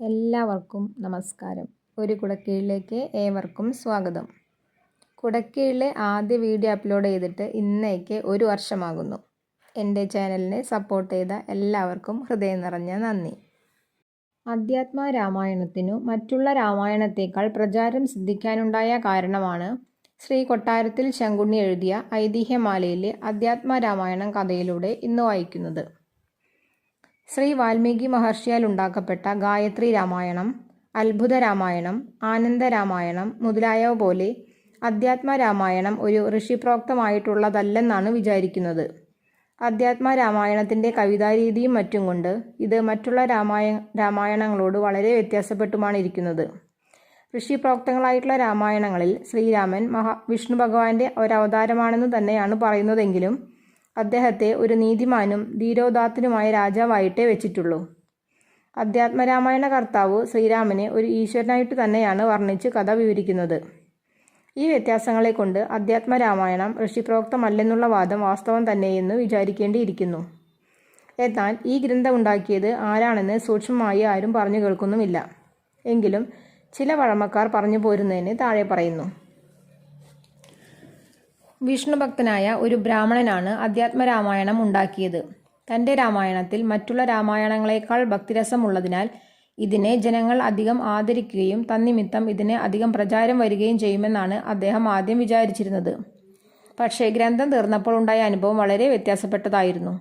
എല്ലാവർക്കും നമസ്കാരം. ഒരു കുടക്കീഴിലേക്ക് ഏവർക്കും സ്വാഗതം. കുടക്കീഴിലെ ആദ്യ വീഡിയോ അപ്ലോഡ് ചെയ്തിട്ട് ഇന്നേക്ക് ഒരു വർഷമാകുന്നു. എന്റെ ചാനലിനെ സപ്പോർട്ട് ചെയ്ത എല്ലാവർക്കും ഹൃദയം നിറഞ്ഞ നന്ദി. അധ്യാത്മ രാമായണത്തിനു മറ്റുള്ള രാമായണത്തേക്കാൾ പ്രചാരം സിദ്ധിക്കാനുണ്ടായ കാരണമാണ് ശ്രീ കൊട്ടാരത്തിൽ ശങ്കുണ്ണി എഴുതിയ ഐതിഹ്യമാലയിലെ അധ്യാത്മ രാമായണം കഥയിലൂടെ ഇന്ന് വായിക്കുന്നത്. ശ്രീ വാൽമീകി മഹർഷിയാൽ ഉണ്ടാക്കപ്പെട്ട ഗായത്രി രാമായണം അത്ഭുത രാമായണം ആനന്ദ രാമായണം മുതലായവ പോലെ അധ്യാത്മ രാമായണം ഒരു ഋഷിപ്രോക്തമായിട്ടുള്ളതല്ലെന്നാണ് വിചാരിക്കുന്നത്. അധ്യാത്മ രാമായണത്തിന്റെ കവിതാരീതിയും മറ്റും കൊണ്ട് ഇത് മറ്റുള്ള രാമായ രാമായണങ്ങളോട് വളരെ വ്യത്യാസപ്പെട്ടുമാണ് ഇരിക്കുന്നത് ഋഷിപ്രോക്തങ്ങളായിട്ടുള്ള രാമായണങ്ങളിൽ ശ്രീരാമൻ മഹാ വിഷ്ണു ഭഗവാന്റെ ഒരവതാരമാണെന്ന് തന്നെയാണ് പറയുന്നതെങ്കിലും അദ്ദേഹത്തെ ഒരു നീതിമാനും ധീരോദാത്തനുമായ രാജാവായിട്ടേ വെച്ചിട്ടുള്ളൂ. അധ്യാത്മരാമായണ കർത്താവ് ശ്രീരാമനെ ഒരു ഈശ്വരനായിട്ട് തന്നെയാണ് വർണിച്ച് കഥ വിവരിക്കുന്നത്. ഈ വ്യത്യാസങ്ങളെ കൊണ്ട് അധ്യാത്മരാമായണം ഋഷിപ്രോക്തമല്ലെന്നുള്ള വാദം വാസ്തവം തന്നെയെന്ന് വിചാരിക്കേണ്ടിയിരിക്കുന്നു. എന്നാൽ ഈ ഗ്രന്ഥം ഉണ്ടാക്കിയത് ആരാണെന്ന് സൂക്ഷ്മമായി ആരും പറഞ്ഞു കേൾക്കുന്നുമില്ല. എങ്കിലും ചില പഴമക്കാർ പറഞ്ഞു പോരുന്നതിന് താഴെ പറയുന്നു. വിഷ്ണുഭക്തനായ ഒരു ബ്രാഹ്മണനാണ് അധ്യാത്മരാമായണം ഉണ്ടാക്കിയത്. തന്റെ രാമായണത്തിൽ മറ്റുള്ള രാമായണങ്ങളെക്കാൾ ഭക്തിരസമുള്ളതിനാൽ ഇതിനെ ജനങ്ങൾ അധികം ആദരിക്കുകയും തന്നിമിത്തം ഇതിനെ അധികം പ്രചാരം വരികയും ചെയ്യുമെന്നാണ് അദ്ദേഹം ആദ്യം വിചാരിച്ചിരുന്നത്. പക്ഷേ ഗ്രന്ഥം തീർന്നപ്പോൾ ഉണ്ടായ അനുഭവം വളരെ വ്യത്യാസപ്പെട്ടതായിരുന്നു.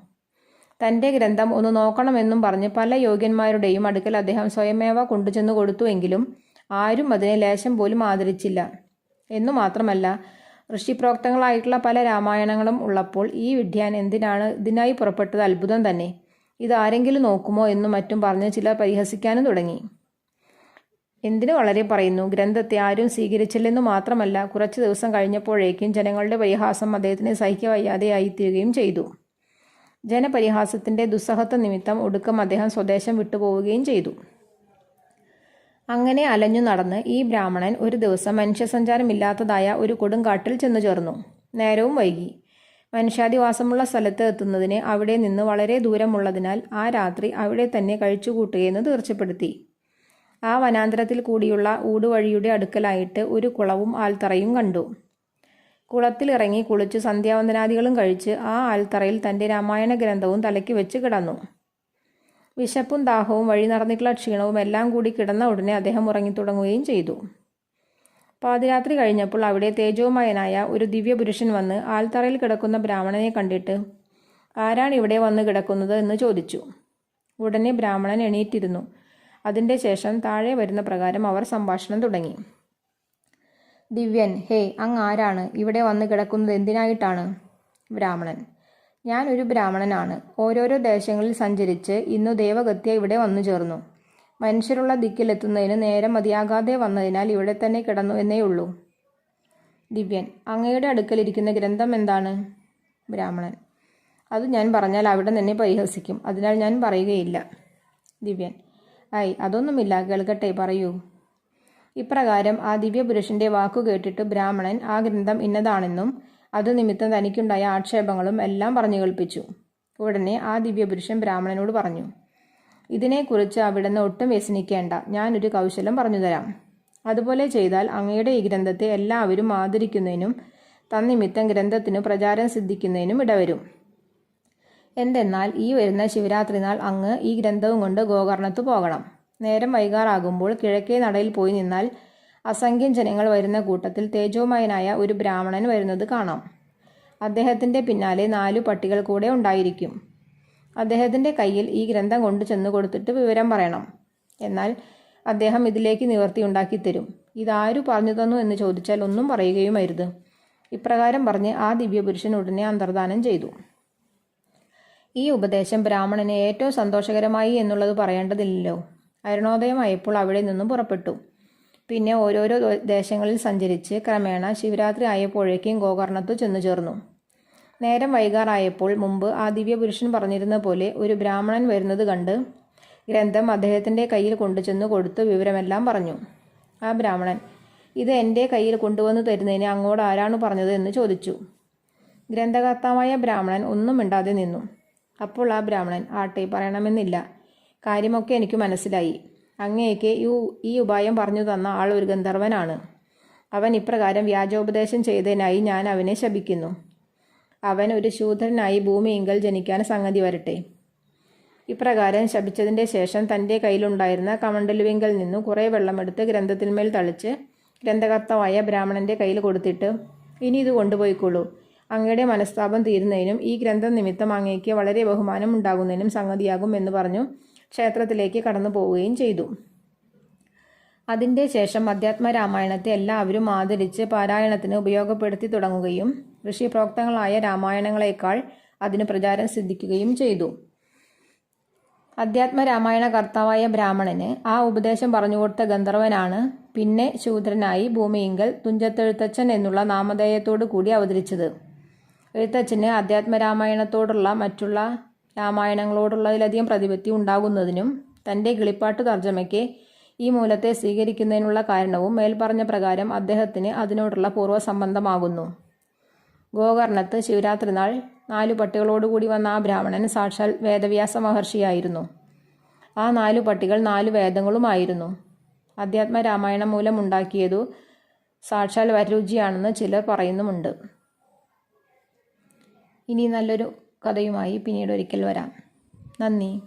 തന്റെ ഗ്രന്ഥം ഒന്ന് നോക്കണമെന്നും പറഞ്ഞ് പല യോഗ്യന്മാരുടെയും അടുക്കൽ അദ്ദേഹം സ്വയമേവ കൊണ്ടുചെന്നു കൊടുത്തുവെങ്കിലും ആരും അതിനെ ലേശം പോലും ആദരിച്ചില്ല. എന്നു മാത്രമല്ല ഋഷിപ്രോക്തങ്ങളായിട്ടുള്ള പല രാമായണങ്ങളും ഉള്ളപ്പോൾ ഈ വിഡ്ഢിയാൻ എന്തിനാണ് ഇതിനായി പുറപ്പെട്ടത് അത്ഭുതം തന്നെ. ഇത് ആരെങ്കിലും നോക്കുമോ എന്നും മറ്റും പറഞ്ഞ് ചിലർ പരിഹസിക്കാനും തുടങ്ങി. എന്തിനു വളരെ പറയുന്നു ഗ്രന്ഥത്തെ ആരും സ്വീകരിച്ചില്ലെന്ന് മാത്രമല്ല കുറച്ച് ദിവസം കഴിഞ്ഞപ്പോഴേക്കും ജനങ്ങളുടെ പരിഹാസം അദ്ദേഹത്തിന് സഹിക്കവയ്യാതെയായിത്തീരുകയും ചെയ്തു. ജനപരിഹാസത്തിന്റെ ദുസ്സഹത്വ നിമിത്തം ഒടുക്കം അദ്ദേഹം സ്വദേശം വിട്ടുപോവുകയും ചെയ്തു. അങ്ങനെ അലഞ്ഞു നടന്ന് ഈ ബ്രാഹ്മണൻ ഒരു ദിവസം മനുഷ്യസഞ്ചാരമില്ലാത്തതായ ഒരു കൊടുങ്കാട്ടിൽ ചെന്നു ചേർന്നു. നേരവും വൈകി. മനുഷ്യാധിവാസമുള്ള സ്ഥലത്ത് എത്തുന്നതിന് അവിടെ നിന്ന് വളരെ ദൂരമുള്ളതിനാൽ ആ രാത്രി അവിടെ തന്നെ കഴിച്ചുകൂട്ടുകയെന്ന് തീർച്ചപ്പെടുത്തി. ആ വനാന്തരത്തിൽ കൂടിയുള്ള ഊടുവഴിയുടെ അടുക്കലായിട്ട് ഒരു കുളവും ആൽത്തറയും കണ്ടു. കുളത്തിലിറങ്ങി കുളിച്ച് സന്ധ്യാവന്തനാദികളും കഴിച്ച് ആ ആൽത്തറയിൽ തന്റെ രാമായണ ഗ്രന്ഥവും തലയ്ക്ക് വെച്ച് കിടന്നു. വിശപ്പും ദാഹവും വഴി നടന്നിട്ടുള്ള ക്ഷീണവും എല്ലാം കൂടി കിടന്ന ഉടനെ അദ്ദേഹം ഉറങ്ങിത്തുടങ്ങുകയും ചെയ്തു. പാതിരാത്രി കഴിഞ്ഞപ്പോൾ അവിടെ തേജോമയനായ ഒരു ദിവ്യപുരുഷൻ വന്ന് ആൽത്തറയിൽ കിടക്കുന്ന ബ്രാഹ്മണനെ കണ്ടിട്ട് ആരാണ് ഇവിടെ വന്ന് കിടക്കുന്നത്? എന്ന് ചോദിച്ചു. ഉടനെ ബ്രാഹ്മണൻ എണീറ്റിരുന്നു. അതിന്റെ ശേഷം താഴെ വരുന്ന പ്രകാരം അവർ സംഭാഷണം തുടങ്ങി. ദിവ്യൻ ഹേ അങ്ങ് ആരാണ് ഇവിടെ വന്ന് കിടക്കുന്നത്? എന്തിനായിട്ടാണ്? ബ്രാഹ്മണൻ. ഞാൻ ഒരു ബ്രാഹ്മണനാണ്. ഓരോരോ ദേശങ്ങളിൽ സഞ്ചരിച്ച് ഇന്നു ദേവഗത്യ ഇവിടെ വന്നു ചേർന്നു. മനുഷ്യരുള്ള ദിക്കിലെത്തുന്നതിന് നേരം മതിയാകാതെ വന്നതിനാൽ ഇവിടെ തന്നെ കിടന്നു എന്നേ ഉള്ളൂ. ദിവ്യൻ അങ്ങയുടെ അടുക്കലിരിക്കുന്ന ഗ്രന്ഥം എന്താണ്? ബ്രാഹ്മണൻ. അത് ഞാൻ പറഞ്ഞാൽ അവിടെ നിന്നെ പരിഹസിക്കും. അതിനാൽ ഞാൻ പറയുകയില്ല. ദിവ്യൻ ഐ അതൊന്നുമില്ല. കേൾക്കട്ടെ പറയൂ. ഇപ്രകാരം ആ ദിവ്യപുരുഷന്റെ വാക്കു കേട്ടിട്ട് ബ്രാഹ്മണൻ ആ ഗ്രന്ഥം ഇന്നതാണെന്നും അത് നിമിത്തം തനിക്കുണ്ടായ ആക്ഷേപങ്ങളും എല്ലാം പറഞ്ഞു കേൾപ്പിച്ചു. ഉടനെ ആ ദിവ്യപുരുഷൻ ബ്രാഹ്മണനോട് പറഞ്ഞു ഇതിനെക്കുറിച്ച് അവിടുന്ന് ഒട്ടും വ്യസനിക്കേണ്ട. ഞാനൊരു കൗശലം പറഞ്ഞു തരാം. അതുപോലെ ചെയ്താൽ അങ്ങയുടെ ഈ ഗ്രന്ഥത്തെ എല്ലാവരും ആദരിക്കുന്നതിനും തന്നിമിത്തം ഗ്രന്ഥത്തിനു പ്രചാരം സിദ്ധിക്കുന്നതിനും ഇടവരും. എന്തെന്നാൽ ഈ വരുന്ന ശിവരാത്രി നാൾ അങ്ങ് ഈ ഗ്രന്ഥവും കൊണ്ട് ഗോകർണത്ത് പോകണം. നേരം വൈകാറാകുമ്പോൾ കിഴക്കേ നടയിൽ പോയി നിന്നാൽ അസംഖ്യം ജനങ്ങൾ വരുന്ന കൂട്ടത്തിൽ തേജോമയനായ ഒരു ബ്രാഹ്മണൻ വരുന്നത് കാണാം. അദ്ദേഹത്തിന്റെ പിന്നാലെ നാലു പട്ടികൾ കൂടെ ഉണ്ടായിരിക്കും. അദ്ദേഹത്തിന്റെ കയ്യിൽ ഈ ഗ്രന്ഥം കൊണ്ടു ചെന്ന് കൊടുത്തിട്ട് വിവരം പറയണം. എന്നാൽ അദ്ദേഹം ഇതിലേക്ക് നിവർത്തി ഉണ്ടാക്കിത്തരും ഇതാരു പറഞ്ഞു തന്നു എന്ന് ചോദിച്ചാൽ ഒന്നും പറയുകയുമരുത്. ഇപ്രകാരം പറഞ്ഞ് ആ ദിവ്യപുരുഷൻ ഉടനെ അന്തർദാനം ചെയ്തു. ഈ ഉപദേശം ബ്രാഹ്മണനെ ഏറ്റവും സന്തോഷകരമായി എന്നുള്ളത് പറയേണ്ടതില്ലല്ലോ. അരുണോദയമായപ്പോൾ അവിടെ നിന്നും പുറപ്പെട്ടു. പിന്നെ ഓരോരോ ദേശങ്ങളിൽ സഞ്ചരിച്ച് ക്രമേണ ശിവരാത്രി ആയപ്പോഴേക്കും ഗോകർണത്തു ചെന്നു ചേർന്നു. നേരം വൈകാറായപ്പോൾ മുമ്പ് ആ ദിവ്യപുരുഷൻ പറഞ്ഞിരുന്ന പോലെ ഒരു ബ്രാഹ്മണൻ വരുന്നത് കണ്ട് ഗ്രന്ഥം അദ്ദേഹത്തിന്റെ കയ്യിൽ കൊണ്ടുചെന്ന് കൊടുത്ത് വിവരമെല്ലാം പറഞ്ഞു. ആ ബ്രാഹ്മണൻ ഇത് എന്റെ കയ്യിൽ കൊണ്ടുവന്നു തരുന്നതിന് അങ്ങോട്ട് ആരാണ് പറഞ്ഞത് എന്ന് ചോദിച്ചു. ഗ്രന്ഥകർത്താവായ ബ്രാഹ്മണൻ ഒന്നും മിണ്ടാതെ നിന്നു. അപ്പോൾ ആ ബ്രാഹ്മണൻ ആട്ടെ പറയണമെന്നില്ല. കാര്യമൊക്കെ എനിക്ക് മനസ്സിലായി. അങ്ങേക്ക് ഈ ഉപായം പറഞ്ഞു തന്ന ആൾ ഒരു ഗന്ധർവനാണ്. അവൻ ഇപ്രകാരം വ്യാജോപദേശം ചെയ്തതിനായി ഞാൻ അവനെ ശപിക്കുന്നു. അവൻ ഒരു ശൂദ്രനായി ഭൂമിയെങ്കിൽ ജനിക്കാൻ സംഗതി വരട്ടെ. ഇപ്രകാരം ശപിച്ചതിന്റെ ശേഷം തന്റെ കയ്യിലുണ്ടായിരുന്ന കമണ്ടലുവിങ്കൽ നിന്നും കുറേ വെള്ളമെടുത്ത് ഗ്രന്ഥത്തിന്മേൽ തളിച്ച് ഗ്രന്ഥകർത്താവായ ബ്രാഹ്മണന്റെ കയ്യിൽ കൊടുത്തിട്ട് ഇനി ഇത് കൊണ്ടുപോയിക്കൊള്ളൂ. അങ്ങയുടെ മനസ്താപം തീരുന്നതിനും ഈ ഗ്രന്ഥം നിമിത്തം അങ്ങയ്ക്ക് വളരെ ബഹുമാനം ഉണ്ടാകുന്നതിനും സംഗതിയാകും എന്ന് പറഞ്ഞു ക്ഷേത്രത്തിലേക്ക് കടന്നു പോവുകയും ചെയ്തു. അതിന്റെ ശേഷം അധ്യാത്മ രാമായണത്തെ എല്ലാവരും ആദരിച്ച് പാരായണത്തിന് ഉപയോഗപ്പെടുത്തി തുടങ്ങുകയും ഋഷിപ്രോക്തങ്ങളായ രാമായണങ്ങളെക്കാൾ അതിന് പ്രചാരം സിദ്ധിക്കുകയും ചെയ്തു. അധ്യാത്മ രാമായണ കർത്താവായ ബ്രാഹ്മണന് ആ ഉപദേശം പറഞ്ഞുകൊടുത്ത ഗന്ധർവനാണ് പിന്നെ ശൂദ്രനായി ഭൂമിയിങ്കൽ തുഞ്ചത്തെഴുത്തച്ഛൻ എന്നുള്ള നാമധേയത്തോടു കൂടി അവതരിച്ചത്. എഴുത്തച്ഛന് അധ്യാത്മ രാമായണത്തോടുള്ള മറ്റുള്ള രാമായണങ്ങളോടുള്ളതിലധികം പ്രതിപത്തി ഉണ്ടാകുന്നതിനും തന്റെ കിളിപ്പാട്ട് തർജമയ്ക്ക് ഈ മൂലത്തെ സ്വീകരിക്കുന്നതിനുള്ള കാരണവും മേൽപ്പറഞ്ഞ പ്രകാരം അദ്ദേഹത്തിന് അതിനോടുള്ള പൂർവസംബന്ധമാകുന്നു. ഗോകർണത്ത് ശിവരാത്രി നാൾ നാലു പട്ടികളോടുകൂടി വന്ന ആ ബ്രാഹ്മണൻ സാക്ഷാൽ വേദവ്യാസ മഹർഷിയായിരുന്നു. ആ നാലു പട്ടികൾ നാലു വേദങ്ങളുമായിരുന്നു. അധ്യാത്മ രാമായണം മൂലമുണ്ടാക്കിയതു സാക്ഷാൽ വരരുചിയാണെന്ന് ചിലർ പറയുന്നുമുണ്ട്. ഇനി നല്ലൊരു കഥയുമായി പിന്നീട് ഒരിക്കൽ വരാം. നന്ദി.